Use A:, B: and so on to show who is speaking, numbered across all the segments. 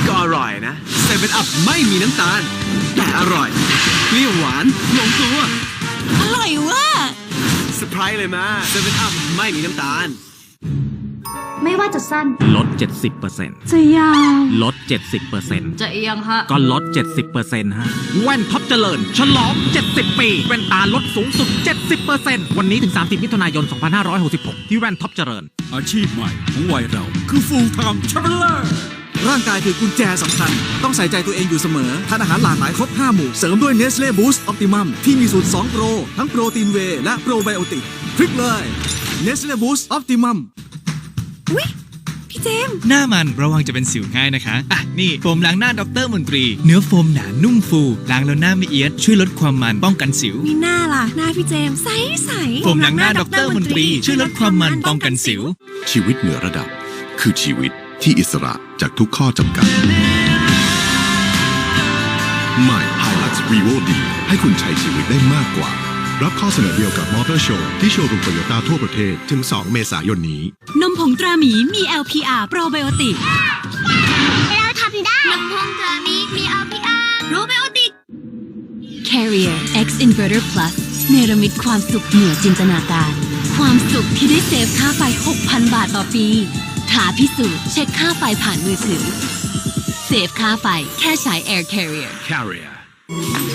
A: นะเซเว่นอัพไม่มีน้ำตาล แต่อร่อยเปรี้ยวหวานลงตัว
B: อร่อยว่ะ
A: เซอร์ไพรส์เลยมาเซเว่นอัพไม่มีน้ำตาล
C: ไม่ว่าจะสั้น
D: ลด 70%
C: จะยาว
D: ลด 70%
C: จะเอียงฮะ
D: ก็ลด 70%ฮะ แว่นท็อปเจริญ ฉลอง 70 ปี แว่นตาลดสูงสุด 70%วันนี้ถึง 30 มิถุนายน 2566 ที่แว่นท็อปเจริญ
E: อาชีพใหม่ของวัยเราคือ full time traveler
F: ร่างกายคือกุญแจสำคัญ ต้องใส่ใจตัวเองอยู่เสมอทานอาหารหลากหลายครบ 5 หมู่ เสริมด้วย Nestle Boost Optimum ที่มีสูตร 2 โปร ทั้งโปรตีนเวย์และโปรไบโอติกคลิกเลย Nestle Boost Optimum
B: พี่เจมส์
G: หน้ามันระวังจะเป็นสิวง่ายนะคะ อะ นี่โฟมล้างหน้าดรมนตรี เนื้อโฟมหนานุ่มฟูล้างแล้วหน้าไม่เอียด ช่วยลดความมันป้องกันสิว
B: มีหน้าล่ะ หน้าพี่เจมส์ใสใส
G: โฟมล้างหน้าดรมนตรี ช่วยลดความมันป้องกันสิว
H: ชีวิตเหนือระดับ คือชีวิต ที่อิสระจากทุกข้อจำกัด ใหม่ Hilux Revo D ให้คุณใช้ชีวิตได้มากกว่า รับข้อเสนอเดียวกับมอเตอร์โชว์ที่โชว์รูมโตโยต้าทั่วประเทศ ถึง 2 เมษายนนี้
B: นมผงตราหมีมี LPR โปรไบโอติก
C: เราทำได้ นมพงเธอมีมีเอาพีอา
B: โปรไบโอติก Carrier X Inverter Plus เนรมิตความสุขเหนือจินตนาการ ความสุขที่ได้เซฟค่าไฟ 6,000 บาทต่อปี ท้าพิสูจน์เช็คค่าไฟผ่านมือถือ เซฟค่าไฟแค่ใช้ Air Carrier
E: carrier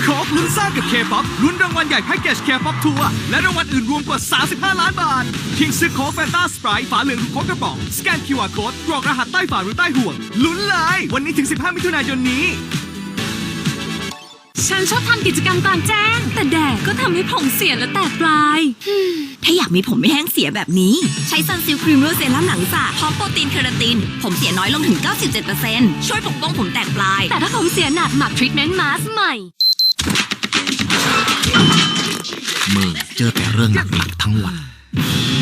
A: ครบลุ้นสร้างกับ K-POP ลุ้นรางวัลใหญ่แพ็กเกจ K-POP ทัวร์และรางวัลอื่นรวมกว่า 35 ล้านบาท เพียงซื้อโค้กแฟนตาสไปร์ฝาเหลืองหรือโค้กกระป๋อง สแกน QR Code กรอกรหัสใต้ฝาหรือใต้ห่วง ลุ้นเลย วันนี้ถึง 15 มิถุนายนนี้
B: ฉันชอบทำกิจกรรมกลางแจ้ง แต่แดดก็ทำให้ผมเสียและแตกปลาย ถ้าอยากมีผมไม่แห้งเสียแบบนี้ ใช้ซันซิลครีมโรเซรั่มหนังสระพร้อมโปรตีนเคราติน ผมเสียน้อยลงถึง 97%ช่วยปกป้องผมแตกปลาย แต่ถ้าผมเสียหนักหมักทรีทเมนต์มาสใหม่
D: มือเจอแต่เรื่องหนักๆทั้งวัน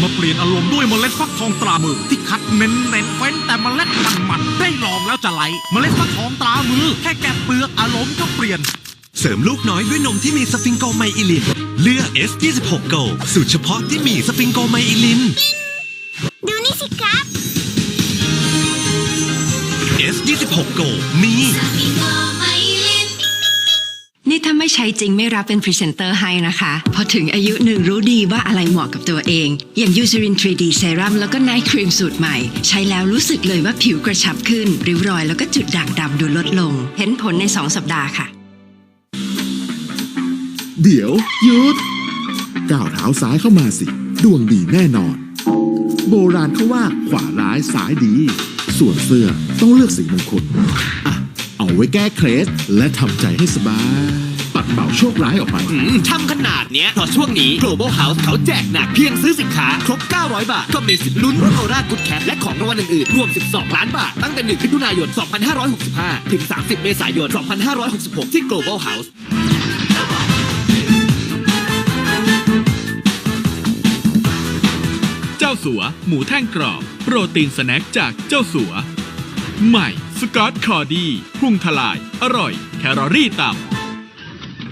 E: มาเปลี่ยนอารมณ์ด้วยเมล็ดฟักทองตรามือ ที่คัดเน้นเน้นๆเฟ้นแต่เมล็ดมันมันๆได้ลองแล้วจะไหล เมล็ดฟักทองตรามือ แค่แกะเปลือกอารมณ์ก็เปลี่ยน
I: เสริมลูกน้อยด้วยนมที่มีสฟิงโกไมอิลิน เลือก S26 Go สูตรเฉพาะที่มีสฟิงโกไมอิลิน
C: ดูนี่สิครับ
I: S26 Go มี
J: นี่ถ้าไม่ใช้จริงไม่รับเป็นพรีเซนเตอร์ให้นะคะ พอถึงอายุหนึ่งรู้ดีว่าอะไรเหมาะกับตัวเอง อย่างยูซ r ริน 3D เซรั่มแล้วก็ไนท์ครีมสูตรใหม่ ใช้แล้วรู้สึกเลยว่าผิวกระชับขึ้น ริ้วรอยแล้วก็จุดด่างดำดูลดลง เห็นผลใน 2 สัปดาห์ค่ะ
K: เดี๋ยวหยุดก้าวเท้าซ้ายเข้ามาสิ ดวงดีแน่นอน โบราณเขาว่าขวาร้ายซ้ายดี ส่วนเสื้อต้องเลือกสีมงคลอะ เอาไว้แก้เคล็ดและทำใจให้สบาย ปัดเป่าโชคร้ายออกไป
A: ทำขนาดเนี้ยเพราะช่วงนี้ Global House เขาแจกหนักเพียงซื้อสินค้า ครบ 900 บาท ก็มีสิทธิ์ลุ้นรถโอรากุดแคปและของรางวัลอื่นๆรวม 12 ล้านบาท ตั้งแต่1มิถุนายน 2565 ถึง 30 เมษายน 2566 ที่ Global House
E: สัว หมูแท่งกรอบ โปรตีนสแน็คจากเจ้าสัว ใหม่ สกอตคอร์ดีพุ่งทลาย อร่อย แคลอรี่ต่ำ